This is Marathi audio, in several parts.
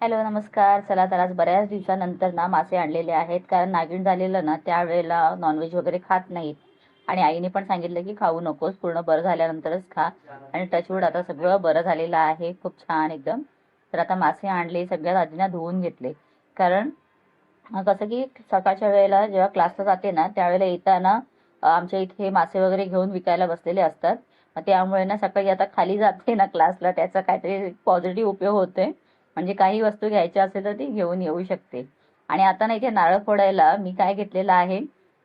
हॅलो नमस्कार. चला तर आज बऱ्याच दिवसानंतर ना मासे आणलेले आहेत. कारण नागिण झालेलं ना त्यावेळेला नॉनव्हेज वगैरे खात नाहीत. आणि आईने पण सांगितलं की खाऊ नकोस पूर्ण बरं झाल्यानंतरच खा. आणि टचवूड आता सगळं बरं झालेलं आहे. खूप छान एकदम. तर आता मासे आणले सगळ्यात आजीना धुवून घेतले. कारण कसं की सकाळच्या वेळेला जेव्हा क्लासला जाते ना त्यावेळेला येताना आमच्या इथे मासे वगैरे घेऊन विकायला बसलेले असतात. मग त्यामुळे ना सकाळी आता खाली जाते ना क्लासला त्याचा काहीतरी पॉझिटिव्ह उपयोग होतोय. म्हणजे काही वस्तू घ्यायच्या असेल तर ती घेऊन येऊ शकते. आणि आता ना इथे नारळ फोडायला मी काय घेतलेलं आहे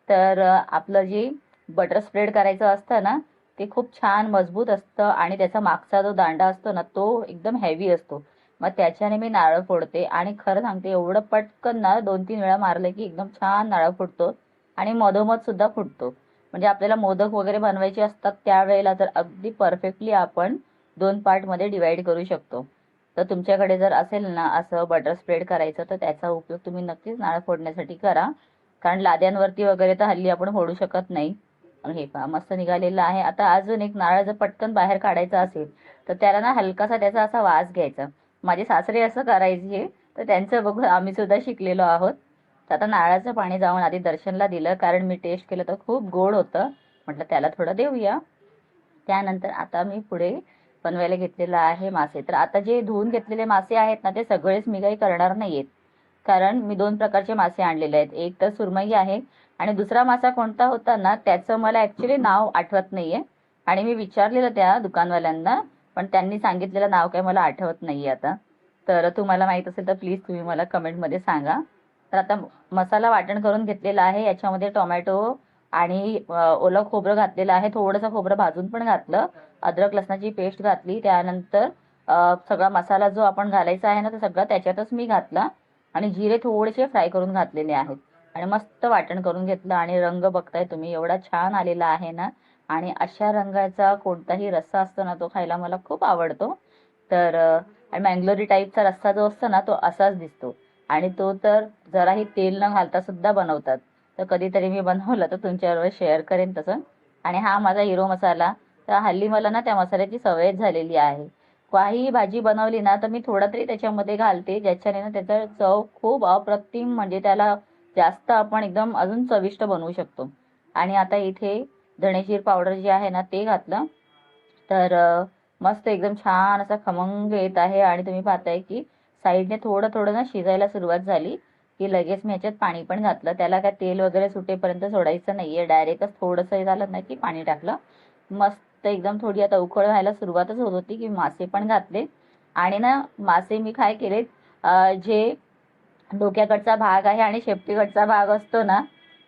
तर आपलं जे बटर स्प्रेड करायचं असतं ना ते खूप छान मजबूत असतं आणि त्याचा मागचा जो दांडा असतो ना तो एकदम हेवी असतो. मग त्याच्याने मी नारळ फोडते आणि खरं सांगते एवढं पटकन ना दोन तीन वेळा मारलं की एकदम छान नारळ फुटतो आणि मधोमध सुद्धा फुटतो. म्हणजे आपल्याला मोदक वगैरे बनवायचे असतात त्यावेळेला तर अगदी परफेक्टली आपण दोन पार्टमध्ये डिवाइड करू शकतो. तर तुमच्याकडे जर असेल ना असं बटर स्प्रेड करायचं तर त्याचा उपयोग तुम्ही नक्कीच नाळ फोडण्यासाठी करा. कारण लाद्यांवरती वगैरे तर हल्ली आपण फोडू शकत नाही. हे पहा मस्त निघालेलं आहे. आता अजून एक नारळ जर पटकन बाहेर काढायचा असेल तर त्याला ना हलकासा त्याचा असा वास घ्यायचा. माझे सासरे असं करायचे तर त्यांचं बघून आम्ही सुद्धा शिकलेलो आहोत. तर आता नारळाचं पाणी जाऊन आधी दर्शनला दिलं कारण मी टेस्ट केलं तर खूप गोड होतं. म्हटलं त्याला थोडं देऊया. त्यानंतर आता मी पुढे बनवायला घेतलेलं आहे मासे. तर आता जे धुवून घेतलेले मासे आहेत ना ते सगळेच मी काही करणार नाहीयेत. कारण मी दोन प्रकारचे मासे आणलेले आहेत. एक तर सुरमई आहे आणि दुसरा मासा कोणता होता ना त्याचं मला ऍक्च्युली नाव आठवत नाहीये. आणि मी विचारलेलं त्या दुकानवाल्यांना पण त्यांनी सांगितलेलं नाव काही मला आठवत नाहीये आता. तर तुम्हाला माहीत असेल तर प्लीज तुम्ही मला कमेंटमध्ये सांगा. तर आता मसाला वाटण करून घेतलेला आहे. याच्यामध्ये टोमॅटो आणि ओलं खोबरं घातलेलं आहे. थोडंसं खोबरं भाजून पण घातलं. अद्रक लसणाची पेस्ट घातली. त्यानंतर सगळा मसाला जो आपण घालायचा आहे ना तो सगळा त्याच्यातच मी घातला. आणि जिरे थोडेसे फ्राय करून घातलेले आहेत. आणि मस्त वाटण करून घेतलं. आणि रंग बघताय तुम्ही एवढा छान आलेला आहे ना. आणि अशा रंगाचा कोणताही रस्सा असतो ना तो खायला मला खूप आवडतो. तर आणि मँगलोरी टाईपचा रस्सा जो असतो ना तो असाच दिसतो. आणि तो तर जराही तेल न घालता सुद्धा बनवतात. तर कधीतरी मी बनवलं तर तुमच्याबरोबर शेअर करेन तसं. आणि हा माझा हिरो मसाला. तर हल्ली मला ना त्या मसाल्याची सवयच झालेली आहे. काहीही भाजी बनवली ना तर मी थोडा तरी त्याच्यामध्ये घालते ज्याच्याने ना त्याचा चव खूप अप्रतिम म्हणजे त्याला जास्त आपण एकदम अजून चविष्ट बनवू शकतो. आणि आता इथे धणेशीर पावडर जे आहे ना ते घातलं. तर मस्त एकदम छान असा खमंग येत आहे. आणि तुम्ही पाहताय की साईडने थोडं थोडं ना शिजायला सुरुवात झाली. की लगेच मी ह्याच्यात पाणी पण घातलं. त्याला काय तेल वगैरे सुटेपर्यंत सोडायचं नाहीये. डायरेक्टच थोडंसं हे झालं ना की पाणी टाकलं. मस्त एकदम थोडी आता उखळ व्हायला सुरुवातच होत होती की मासे पण घातले. आणि ना मासे मी काय केले जे डोक्याकडचा भाग आहे आणि शेपटीकडचा भाग असतो ना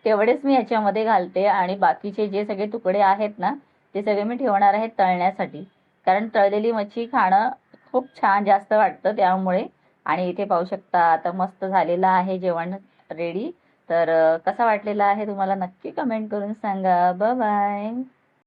तेवढेच मी ह्याच्यामध्ये घालते. आणि बाकीचे जे सगळे तुकडे आहेत ना ते सगळे मी ठेवणार आहे तळण्यासाठी. कारण तळलेली मच्छी खाणं खूप छान जास्त वाटतं त्यामुळे. आणि इथे पाहू शकता आता मस्त झालेलं आहे जेवण रेडी तर कसा वाटलेला आहे तुम्हाला नक्की कमेंट करून सांगा. बाय